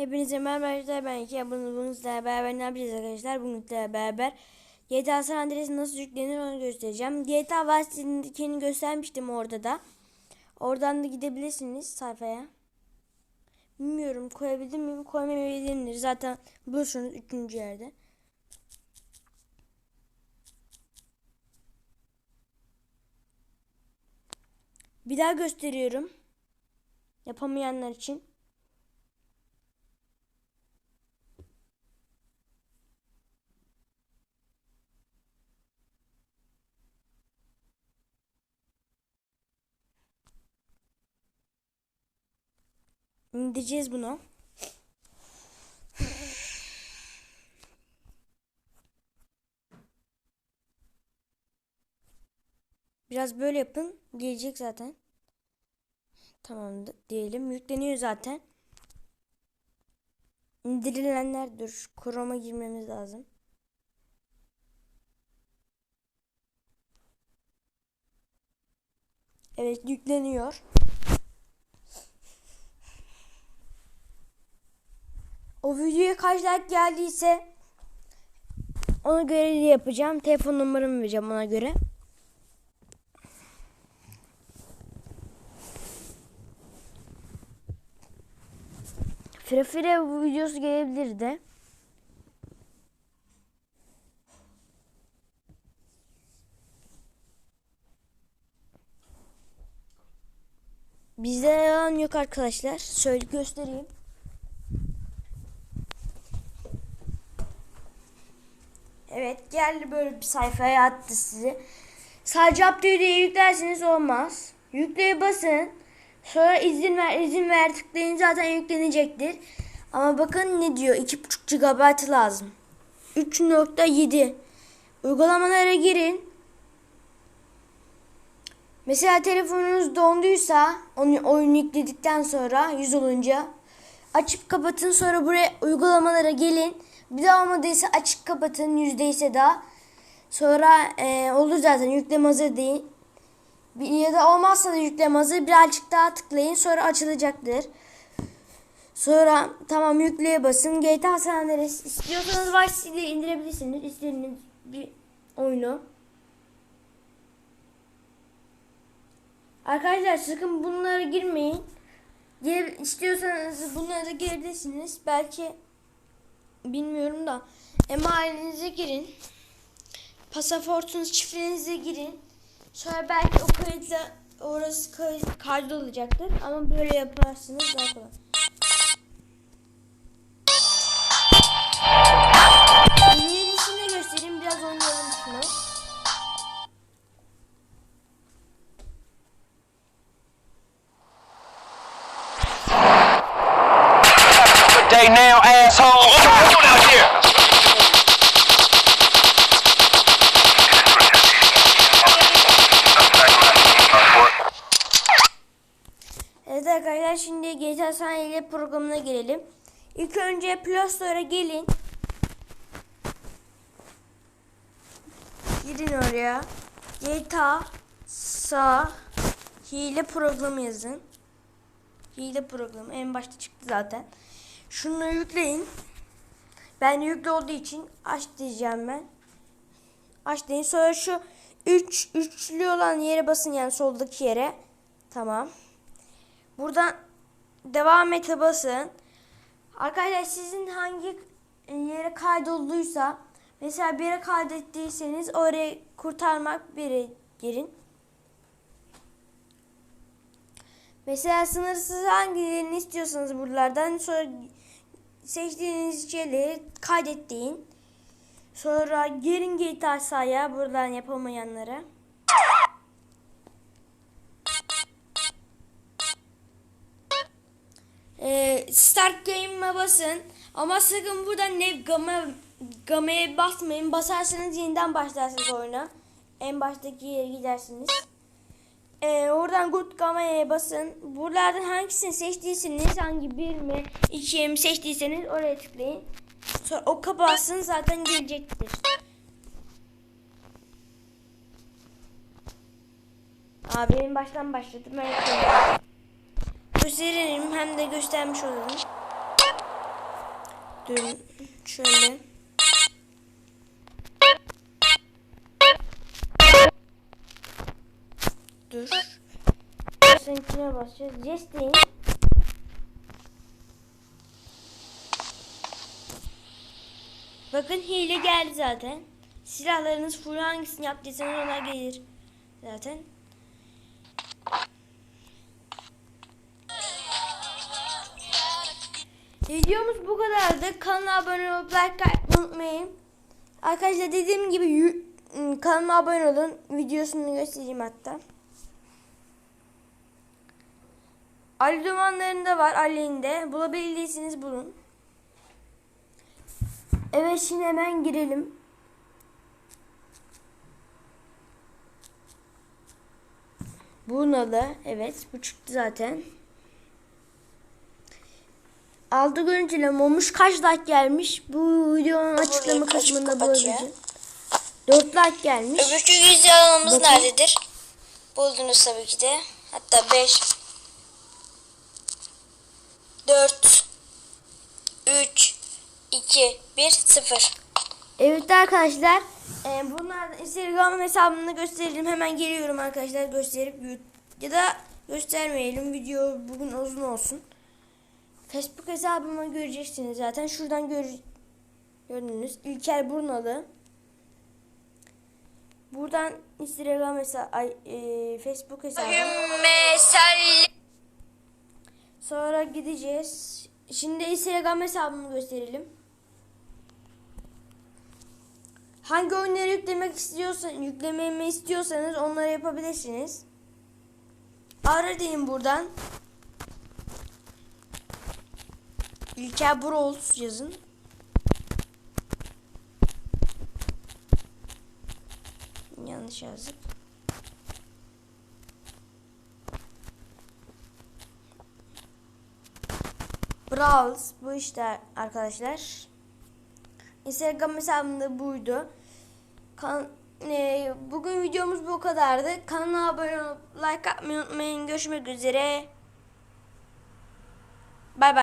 Hepinize merhaba arkadaşlar ben iki abone beraber ne yapacağız arkadaşlar? Sizlerle beraber GTA San Andreas nasıl yüklenir onu göstereceğim. GTA Vice City'ninkini göstermiştim orada da. Oradan da gidebilirsiniz sayfaya. Bilmiyorum koyabildim miyim koymayabilir zaten bulursunuz üçüncü yerde. Bir daha gösteriyorum yapamayanlar için İndireceğiz bunu. Biraz böyle yapın. Gelecek zaten. Tamam diyelim. Yükleniyor zaten. İndirilenler dur. Chrome'a girmemiz lazım. Evet yükleniyor. O videoya kaç like geldiyse ona göre yapacağım. Telefon numaramı vereceğim ona göre. Fire Fire videosu gelebilir de. Bizde yalan yok arkadaşlar. Söyle göstereyim. Evet geldi böyle bir sayfaya attı sizi. Sadece update'i yüklerseniz olmaz. Yükleye basın. Sonra izin ver izin ver tıklayın zaten yüklenecektir. Ama bakın ne diyor 2.5 GB lazım. 3.7 Uygulamalara girin. Mesela telefonunuz donduysa onu oyun yükledikten sonra 100 olunca açıp kapatın sonra buraya uygulamalara gelin. Bir daha olmadıysa açık kapatın yüzdeyse daha. Sonra e, olur zaten yükleme hazır değil. Ya da olmazsa da yükleme hazır birazcık daha tıklayın sonra açılacaktır. Sonra tamam yükleye basın. GTA San Andreas istiyorsanız Vice City'yi indirebilirsiniz. İstediğiniz bir oyunu. Arkadaşlar sakın bunlara girmeyin. Gir, istiyorsanız bunlara da girebilirsiniz. Belki bilmiyorum da emalinize girin. Pasaportunuz şifrenize girin. Sonra belki o kayıtla orası kay- kaydolacaktır. Ama böyle yaparsınız daha kolay. Gelelim. İlk önce Play Store'a gelin. Girin oraya. GTA Sa hile programı yazın. Hile programı en başta çıktı zaten. Şunu yükleyin. Ben yüklü olduğu için aç diyeceğim ben. Aç deyin. Sonra şu 3 üçlü olan yere basın yani soldaki yere. Tamam. Buradan devam ete basın. Arkadaşlar sizin hangi yere kaydolduysa mesela bir yere kaydettiyseniz orayı kurtarmak bir yere girin. Mesela sınırsız hangilerini istiyorsanız buralardan sonra seçtiğiniz şeyleri kaydettiğin sonra girin GTA sahaya buradan yapamayanlara. Start game'e basın. Ama sakın buradan ne game game'ye basmayın. Basarsanız yeniden başlarsınız oyuna. En baştaki yere gidersiniz. Ee, oradan good game'ye basın. Buralardan hangisini seçtiyseniz hangi bir mi iki mi seçtiyseniz oraya tıklayın. Sonra o kapatsın zaten gelecektir. Aa benim baştan başladım. Ben. Gösteririm hem de göstermiş olurum. Durun şöyle. Dur. Seninkine basacağız. Yes deyin. Bakın hile geldi zaten. Silahlarınız full hangisini yaptıysanız ona gelir zaten. Videomuz bu kadardı. Kanala abone olup like unutmayın. Arkadaşlar dediğim gibi ım, kanalıma abone olun. Videosunu göstereyim hatta. Ali dumanlarında var Ali'nde. Bulabildiyseniz bulun. Evet şimdi hemen girelim. Bunalı. Evet bu çıktı zaten. Aldı görüntüle Momuş kaç like gelmiş? Bu videonun açıklama açık kısmında bulabilirsiniz. 4 like gelmiş. Öbürkü yüz yalanımız Bakın. nerededir? Buldunuz tabii ki de. Hatta 5 4 3 2 1 0 Evet arkadaşlar. E, bunlar Instagram hesabını gösterelim. Hemen geliyorum arkadaşlar gösterip ya da göstermeyelim. Video bugün uzun olsun. Facebook hesabımı göreceksiniz zaten. Şuradan gör gördünüz. İlker Burnalı. Buradan Instagram hesabı, e, Facebook hesabı. Sonra gideceğiz. Şimdi Instagram hesabımı gösterelim. Hangi oyunları yüklemek istiyorsan, yüklememi istiyorsanız onları yapabilirsiniz. Ara deyin buradan. İlker Brawls yazın. Yanlış yazdık. Brawls bu işte arkadaşlar. Instagram hesabımda buydu. Kan e, bugün videomuz bu kadardı. Kanala abone olup like atmayı unutmayın. Görüşmek üzere. Bay bay.